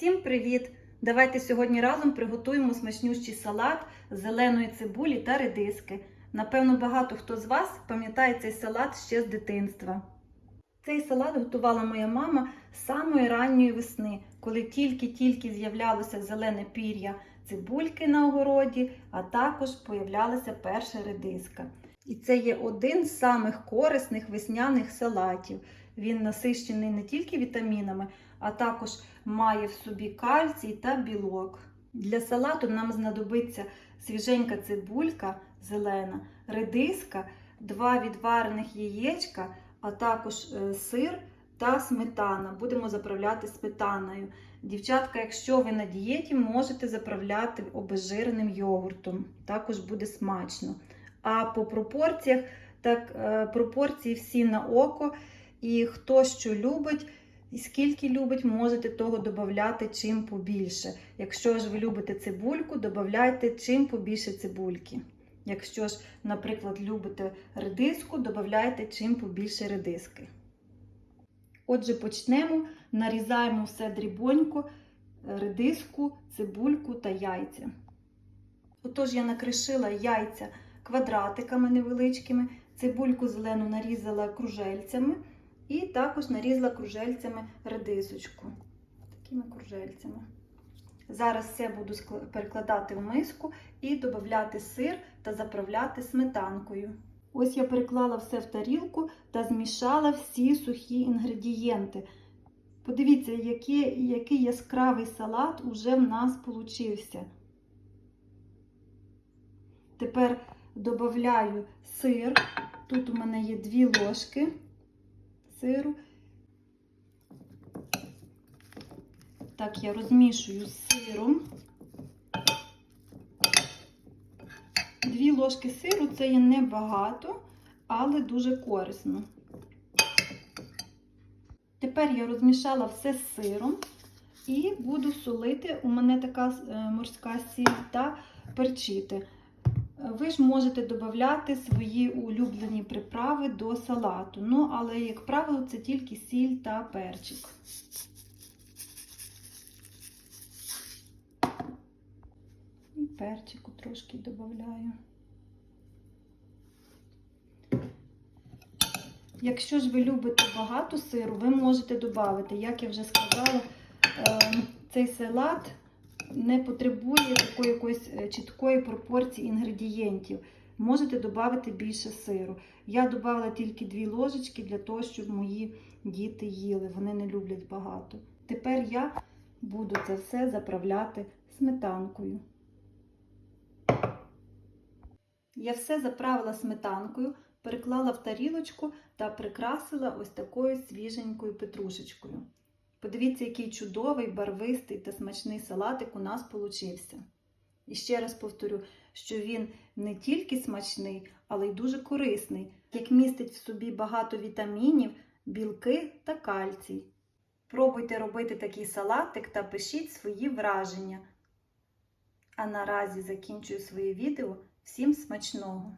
Всім привіт! Давайте сьогодні разом приготуємо смачнющий салат з зеленої цибулі та редиски. Напевно, багато хто з вас пам'ятає цей салат ще з дитинства. Цей салат готувала моя мама з самої ранньої весни, коли тільки-тільки з'являлося зелене пір'я цибульки на огороді, а також появлялася перша редиска. І це є один з самих корисних весняних салатів. Він насищений не тільки вітамінами, а також має в собі кальцій та білок. Для салату нам знадобиться свіженька цибулька зелена, редиска, два відварених яєчка, а також е, сир та сметана. Будемо заправляти сметаною. Дівчатка, якщо ви на дієті, можете заправляти обезжиреним йогуртом. Також буде смачно. А по пропорціях, так, е, пропорції всі на око. І хто що любить, і скільки любить, можете того додати чим побільше. Якщо ж ви любите цибульку, додавайте чим побільше цибульки. Якщо ж, наприклад, любите редиску, додавайте чим побільше редиски. Отже, почнемо. Нарізаємо все дрібонько, редиску, цибульку та яйця. Отож, я накришила яйця квадратиками невеличкими, цибульку зелену нарізала кружельцями. І також нарізала кружельцями редисочку. Такими кружельцями. Зараз все буду перекладати в миску і додати сир та заправляти сметанкою. Ось я переклала все в тарілку та змішала всі сухі інгредієнти. Подивіться, який, який яскравий салат уже в нас получився. Тепер додаю сир. Тут у мене є дві ложки сиру. Так, я розмішую з сиром. Дві ложки сиру це є небагато, але дуже корисно. Тепер я розмішала все з сиром і буду солити. У мене така морська сіль та перчити. Ви ж можете додати свої улюблені приправи до салату. Ну, але, як правило, це тільки сіль та перчик. І перчику трошки додаю. Якщо ж ви любите багато сиру, ви можете додати, як я вже сказала, цей салат не потребує такої якоїсь чіткої пропорції інгредієнтів. Можете додати більше сиру. Я додала тільки дві ложечки для того, щоб мої діти їли. Вони не люблять багато. Тепер я буду це все заправляти сметанкою. Я все заправила сметанкою, переклала в тарілочку та прикрасила ось такою свіженькою петрушечкою. Подивіться, який чудовий, барвистий та смачний салатик у нас получився. І ще раз повторю, що він не тільки смачний, але й дуже корисний, як містить в собі багато вітамінів, білки та кальцій. Пробуйте робити такий салатик та пишіть свої враження. А наразі закінчую своє відео. Всім смачного!